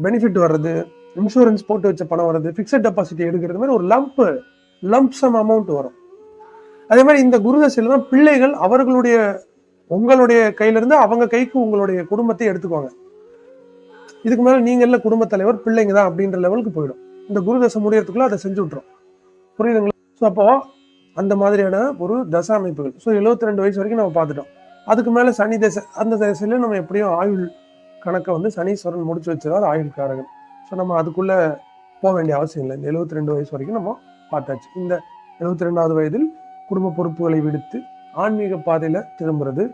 பெனிஃபிட் வர்றது இன்சூரன்ஸ் போட்டு வச்ச பணம் வர்றது ஃபிக்ஸட் டெபாசிட் எடுக்கிறது மாதிரி ஒரு லம்ப் லம்ப்சம் அமௌண்ட் வரும். அதே மாதிரி இந்த குருதசையில தான் பிள்ளைகள் அவர்களுடைய உங்களுடைய கையில இருந்து அவங்க கைக்கு உங்களுடைய குடும்பத்தை எடுத்துக்கோங்க இதுக்கு மேல நீங்க எல்லாம் குடும்ப தலைவர் பிள்ளைங்க தான் அப்படின்ற லெவலுக்கு போயிடும். இந்த குருதசை முடியறதுக்குள்ள அதை செஞ்சு விட்டுரும். புரியுதுங்களா? ஸோ அப்போ அந்த மாதிரியான ஒரு தசா அமைப்புகள். ஸோ 72 ரெண்டு வயசு வரைக்கும் நம்ம பார்த்துட்டோம். அதுக்கு மேல சனி தசை அந்த தசையில நம்ம எப்படியும் ஆயுள் கணக்கை வந்து சனீஸ்வரன் முடிச்சு வச்சிருவார் ஆயுள் காரகன் ஸோ நம்ம அதுக்குள்ள போக வேண்டிய அவசியம் இல்லை. இந்த 72 ரெண்டு வயசு வரைக்கும் நம்ம பார்த்தாச்சு. இந்த 72 ரெண்டாவது வயதில் குடும்ப பொறுப்புகளை விடுத்து ஆன்மீக பாதையில் திரும்புறது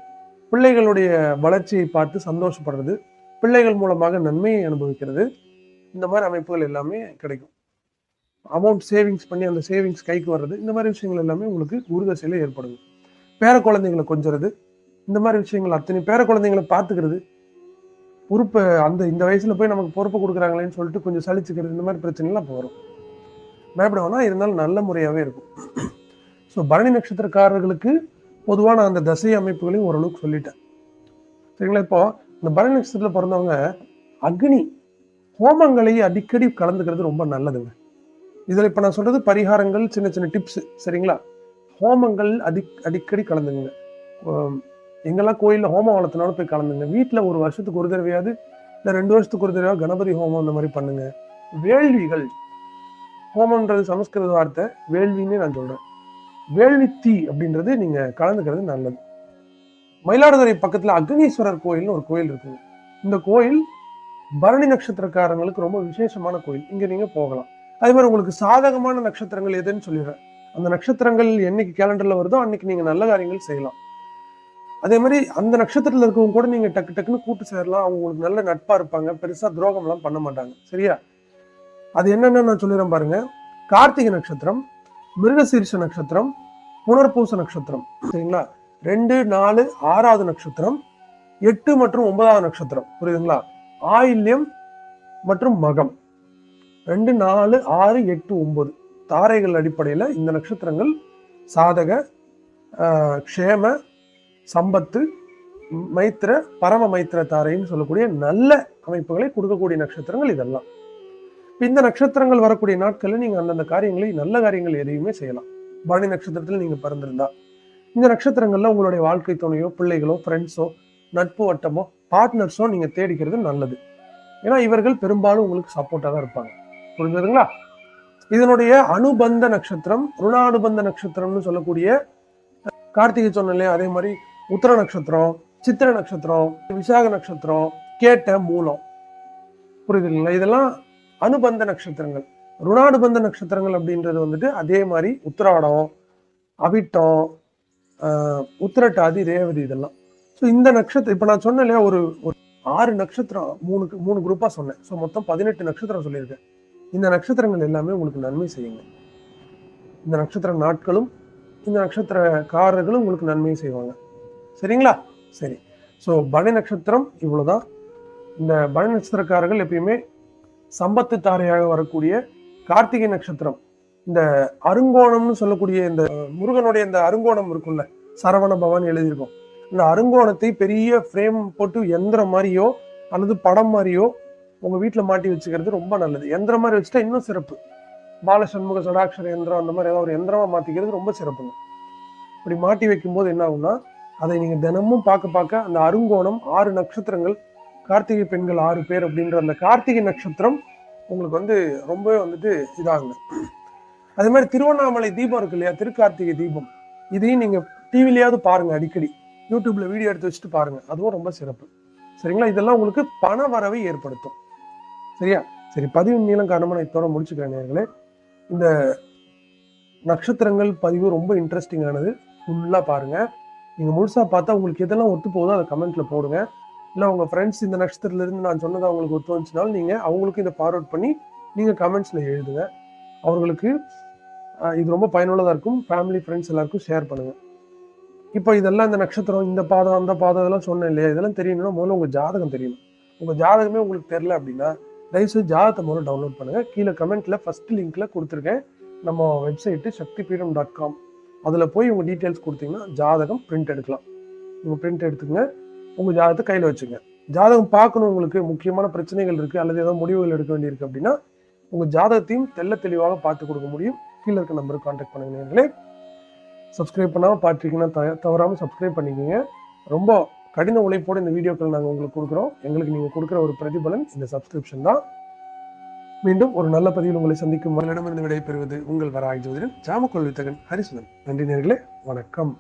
பிள்ளைகளுடைய வளர்ச்சியை பார்த்து சந்தோஷப்படுறது பிள்ளைகள் மூலமாக நன்மையை அனுபவிக்கிறது. இந்த மாதிரி அமைப்புகள் எல்லாமே கிடைக்கும். அமௌண்ட் சேவிங்ஸ் பண்ணி அந்த சேவிங்ஸ் கைக்கு வர்றது இந்த மாதிரி விஷயங்கள் எல்லாமே உங்களுக்கு குருதசையில ஏற்படுது. பேர குழந்தைங்களை கொஞ்சறது இந்த மாதிரி விஷயங்கள் அத்தனை பேர குழந்தைங்களை பார்த்துக்கிறது. பொறுப்பை அந்த இந்த வயசில் போய் நமக்கு பொறுப்பு கொடுக்குறாங்களேன்னு சொல்லிட்டு கொஞ்சம் சலிச்சுக்கிறது இந்த மாதிரி பிரச்சனைலாம் இப்போ வரும். பயப்படுவோம்னா வேணாம் இருந்தாலும் நல்ல முறையாகவே இருக்கும். ஸோ பரணி நட்சத்திரக்காரர்களுக்கு பொதுவான அந்த தசை அமைப்புகளையும் ஓரளவுக்கு சொல்லிட்டேன். சரிங்களா? இப்போ இந்த பரணி நட்சத்திரத்தில் பிறந்தவங்க அக்னி ஹோமங்களை அடிக்கடி கலந்துக்கிறது ரொம்ப நல்லதுங்க. இதில் இப்போ நான் சொல்றது பரிகாரங்கள் சின்ன சின்ன டிப்ஸ் சரிங்களா? ஹோமங்கள் அடி அடிக்கடி கலந்துங்க எங்கெல்லாம் கோயிலில் ஹோமம் வளர்த்தினாலும் போய் கலந்துங்க வீட்டில் ஒரு வருஷத்துக்கு ஒரு தடவையாவது இல்லை ரெண்டு வருஷத்துக்கு ஒரு தடவையாவது கணபதி ஹோமம் அந்த மாதிரி பண்ணுங்க. வேள்விகள் ஹோமன்றது சமஸ்கிருத வார்த்தை வேள்வின்னு நான் சொல்கிறேன் வேலித்தி அப்படின்றது நீங்க கலந்துக்கிறது நல்லது. மயிலாடுதுறை பக்கத்துல அக்னீஸ்வரர் கோயில்னு ஒரு கோயில் இருக்குது. இந்த கோயில் பரணி நட்சத்திரக்காரங்களுக்கு ரொம்ப விசேஷமான கோயில். இங்க நீங்க போகலாம். அதே மாதிரி உங்களுக்கு சாதகமான நட்சத்திரங்கள் எதுன்னு சொல்லிடுறேன். அந்த நட்சத்திரங்கள் என்னைக்கு கேலண்டர்ல வருதோ அன்னைக்கு நீங்க நல்ல காரியங்கள் செய்யலாம். அதே மாதிரி அந்த நட்சத்திரத்தில் இருக்கவங்க கூட நீங்க டக்கு டக்குன்னு கூட்டு சேரலாம். அவங்க உங்களுக்கு நல்ல நட்பா இருப்பாங்க. பெருசா துரோகம்லாம் பண்ண மாட்டாங்க. சரியா? அது என்னென்ன நான் சொல்லிடுறேன் பாருங்க. கார்த்திகை நட்சத்திரம். மிருகசீர்ஷ நட்சத்திரம் புனர்பூச நட்சத்திரம். சரிங்களா? ரெண்டு நாலு ஆறாவது நட்சத்திரம் எட்டு மற்றும் ஒன்பதாவது நட்சத்திரம். புரியுதுங்களா? ஆயில்யம் மற்றும் மகம். ரெண்டு நாலு ஆறு எட்டு ஒன்பது. தாரைகள் அடிப்படையில் இந்த நட்சத்திரங்கள் சாதக க்ஷேம சம்பத்து மைத்திர பரம மைத்திர தாரைன்னு சொல்லக்கூடிய நல்ல அமைப்புகளை கொடுக்கக்கூடிய நட்சத்திரங்கள் இதெல்லாம். இந்த நட்சத்திரங்கள் வரக்கூடிய நாட்களில் நீங்கள் அந்தந்த காரியங்களை நல்ல காரியங்கள் எதையுமே செய்யலாம். பரணி நட்சத்திரத்தில் நீங்கள் பிறந்திருந்தா இந்த நட்சத்திரங்களில் உங்களுடைய வாழ்க்கை துணையோ பிள்ளைகளோ ஃப்ரெண்ட்ஸோ நட்பு வட்டமோ பார்ட்னர்ஸோ நீங்கள் தேடிக்கிறது நல்லது. ஏன்னா இவர்கள் பெரும்பாலும் உங்களுக்கு சப்போர்ட்டாக தான் இருப்பாங்க. புரிஞ்சதுங்களா? இதனுடைய அனுபந்த நட்சத்திரம் ருணானுபந்த நட்சத்திரம்னு சொல்லக்கூடிய கார்த்திகை சொன்னலையே இல்லையா அதே மாதிரி உத்தர நட்சத்திரம் சித்திர நட்சத்திரம் விசாக நட்சத்திரம் கேட்ட மூலம். புரியுதுங்களா? இதெல்லாம் அனுபந்த நட்சத்திரங்கள் ருணானுபந்த நட்சத்திரங்கள் அப்படின்றது வந்துட்டு அதே மாதிரி உத்திராடம் அவிட்டம் உத்திரட்டாதி ரேவதி இதெல்லாம். ஸோ இந்த நட்சத்திரம் இப்போ நான் சொன்னேன் இல்லையா ஒரு ஒரு ஆறு நட்சத்திரம் மூணு மூணு குரூப்பாக சொன்னேன். ஸோ மொத்தம் பதினெட்டு நட்சத்திரம் சொல்லியிருக்கேன். இந்த நட்சத்திரங்கள் எல்லாமே உங்களுக்கு நன்மை செய்யுங்க. இந்த நட்சத்திர நாட்களும் இந்த நட்சத்திரக்காரர்களும் உங்களுக்கு நன்மை செய்வாங்க. சரிங்களா? சரி. ஸோ பனி நட்சத்திரம் இவ்வளோதான் இந்த பனி நட்சத்திரக்காரர்கள் எப்பயுமே சம்பத்து தாரையாக வரக்கூடிய கார்த்திகை நட்சத்திரம். இந்த அருங்கோணம்னு சொல்லக்கூடிய இந்த முருகனுடைய இந்த அருங்கோணம் இருக்கும்ல சரவண பவன் எழுதியிருக்கோம். இந்த அருங்கோணத்தை பெரிய ஃப்ரேம் போட்டு எந்திரம் மாதிரியோ அல்லது படம் மாதிரியோ உங்க வீட்டில் மாட்டி வச்சுக்கிறது ரொம்ப நல்லது. எந்திரம் மாதிரி வச்சுட்டா இன்னும் சிறப்பு. பாலசண்முக சடாட்சர எந்திரம் அந்த மாதிரி ஏதாவது ஒரு எந்திரமா மாத்திக்கிறது ரொம்ப சிறப்புங்க. இப்படி மாட்டி வைக்கும்போது என்ன ஆகும்னா அதை நீங்க தினமும் பார்க்க பார்க்க அந்த அருங்கோணம் ஆறு நட்சத்திரங்கள் கார்த்திகை பெண்கள் ஆறு பேர் அப்படின்ற அந்த கார்த்திகை நட்சத்திரம் உங்களுக்கு வந்து ரொம்பவே வந்துட்டு இதாகுங்க. அதே மாதிரி திருவண்ணாமலை தீபம் இருக்கு இல்லையா? திருக்கார்த்திகை தீபம். இதையும் நீங்கள் டிவிலையாவது பாருங்க அடிக்கடி. யூடியூப்ல வீடியோ எடுத்து வச்சுட்டு பாருங்கள் அதுவும் ரொம்ப சிறப்பு. சரிங்களா? இதெல்லாம் உங்களுக்கு பண வரவை ஏற்படுத்தும். சரியா? சரி பதிவு நீளம் காரணமா நான் இதோட முடிச்சுக்கிறேன் நேர்களே இந்த நட்சத்திரங்கள் பதிவு ரொம்ப இன்ட்ரெஸ்டிங்கானது ஃபுல்லாக பாருங்க. நீங்கள் முழுசாக பார்த்தா உங்களுக்கு எதெல்லாம் ஒத்து போகுதோ அதை கமெண்ட்டில் போடுங்க. இல்லை உங்கள் ஃப்ரெண்ட்ஸ் இந்த நட்சத்திரத்துலேருந்து நான் சொன்னது அவங்களுக்கு ஒத்து வந்துச்சுனாலும் நீங்கள் அவங்களுக்கும் இதை ஃபார்வர்ட் பண்ணி நீங்கள் கமெண்ட்ஸில் எழுதுங்க. அவர்களுக்கு இது ரொம்ப பயனுள்ளதாக இருக்கும். ஃபேமிலி ஃப்ரெண்ட்ஸ் எல்லாருக்கும் ஷேர் பண்ணுங்கள் இப்போ இதெல்லாம் இந்த நட்சத்திரம் இந்த பாதம் அந்த பாதம் இதெல்லாம் சொன்னேன் இல்லையா? இதெல்லாம் தெரியணும்னா முதல்ல உங்கள் ஜாதகம் தெரியணும். உங்கள் ஜாதகமே உங்களுக்கு தெரில அப்படின்னா தயவுசெய்து ஜாதகத்தை முதல்ல டவுன்லோட் பண்ணுங்கள் கீழே கமெண்ட்டில் ஃபஸ்ட்டு லிங்க்ல கொடுத்துருக்கேன். நம்ம வெப்சைட்டு சக்தி பீடம் டாட் காம் அதில் போய் உங்கள் டீட்டெயில்ஸ் கொடுத்தீங்கன்னா ஜாதகம் பிரிண்ட் எடுக்கலாம். உங்கள் பிரிண்ட் எடுத்துக்கங்க. உங்கள் ஜாதகத்தை கையில் வச்சுங்க. ஜாதகம் பார்க்கணும் உங்களுக்கு முக்கியமான பிரச்சனைகள் இருக்குது அல்லது ஏதோ முடிவுகள் எடுக்க வேண்டியிருக்கு அப்படின்னா உங்கள் ஜாதகத்தையும் தெள்ள தெளிவாக பார்த்து கொடுக்க முடியும். கீழே இருக்க நம்பருக்கு காண்டாக்ட் பண்ணுங்க நீங்களே சப்ஸ்கிரைப் பண்ணாமல் பார்த்துருக்கீங்கன்னா த தவறாமல் சப்ஸ்கிரைப் பண்ணிக்கோங்க. ரொம்ப கடின உழைப்போடு இந்த வீடியோக்கள் நாங்கள் உங்களுக்கு கொடுக்குறோம். எங்களுக்கு நீங்கள் கொடுக்குற ஒரு பிரதிபலன் இந்த சப்ஸ்கிரிப்ஷன் தான். மீண்டும் ஒரு நல்ல பதிவில் உங்களை சந்திக்கும் மகளிடமிருந்து விடைபெறுவது உங்கள் வராய் ஜோதிடன் ஜாமக்கொள் வித்தகன் ஹரிசுதன். நன்றி நேர்களே வணக்கம்.